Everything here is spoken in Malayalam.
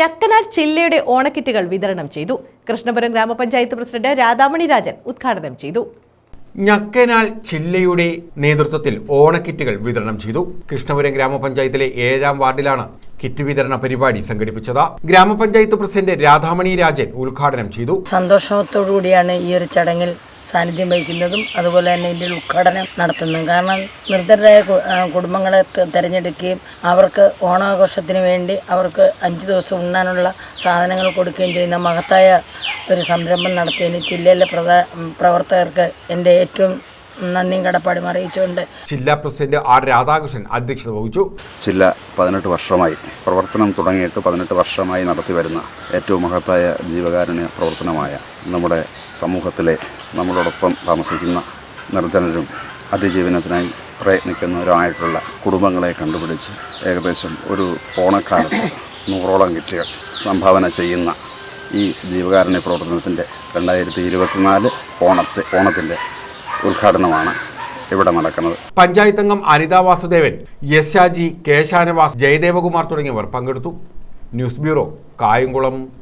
ഞക്കനാൽ ചില്ലയുടെ ഓണക്കിറ്റുകൾ വിതരണം ചെയ്തു. കൃഷ്ണപുരം ഗ്രാമപഞ്ചായത്ത് പ്രസിഡന്റ് രാധാമണി രാജൻ ഉദ്ഘാടനം ചെയ്തു. ഞക്കനാൽ ചില്ലയുടെ നേതൃത്വത്തിൽ ഓണക്കിറ്റുകൾ വിതരണം ചെയ്തു. കൃഷ്ണപുരം ഗ്രാമപഞ്ചായത്തിലെ ഏഴാം വാർഡിലാണ് കിറ്റ് വിതരണ പരിപാടി സംഘടിപ്പിച്ചത്. ഗ്രാമപഞ്ചായത്ത് പ്രസിഡന്റ് രാധാമണി രാജൻ ഉദ്ഘാടനം ചെയ്തു. സന്തോഷത്തോടു കൂടിയാണ് ഈ ഒരു ചടങ്ങിൽ സാന്നിധ്യം വഹിക്കുന്നതും അതുപോലെ തന്നെ ഇതിന്റെ ഉദ്ഘാടനം നടത്തുന്നതും. കാരണം നിർദ്ധരായ കുടുംബങ്ങളെ തിരഞ്ഞെടുക്കുകയും അവർക്ക് ഓണാഘോഷത്തിന് വേണ്ടി അവർക്ക് അഞ്ച് ദിവസം ഉണ്ണാനുള്ള സാധനങ്ങൾ കൊടുക്കുകയും ചെയ്യുന്ന മഹത്തായ ഒരു സംരംഭം നടത്തിയതിന് ജില്ലയിലെ പ്രധാ പ്രവർത്തകർക്ക് എന്റെ ഏറ്റവും നന്ദിയും കടപ്പാടും അറിയിച്ചുകൊണ്ട് ജില്ലാ പ്രസിഡന്റ് ആർ രാധാകൃഷ്ണൻ അധ്യക്ഷത വഹിച്ചു. ജില്ല പതിനെട്ട് വർഷമായി പ്രവർത്തനം തുടങ്ങിയിട്ട് പതിനെട്ട് വർഷമായി നടത്തി വരുന്ന ഏറ്റവും മഹത്തായ ജീവകാരുണ്യ പ്രവർത്തനമായ നമ്മുടെ സമൂഹത്തിലെ നമ്മളോടൊപ്പം താമസിക്കുന്ന നിർധനരും അതിജീവനത്തിനായി പ്രയത്നിക്കുന്നവരുമായിട്ടുള്ള കുടുംബങ്ങളെ കണ്ടുപിടിച്ച് ഏകദേശം ഒരു ഓണക്കാലത്ത് നൂറോളം കിറ്റുകൾ സംഭാവന ചെയ്യുന്ന ഈ ജീവകാരുണ്യ പ്രവർത്തനത്തിന്റെ രണ്ടായിരത്തി ഇരുപത്തിനാല് ഓണത്തെ ഓണത്തിന്റെ ഉദ്ഘാടനമാണ് ഇവിടെ നടക്കുന്നത്. പഞ്ചായത്ത് അംഗം അനിത വാസുദേവൻ എസ് ഷാജി കെ ജയദേവകുമാർ തുടങ്ങിയവർ പങ്കെടുത്തു. News bureau Kayamkulam.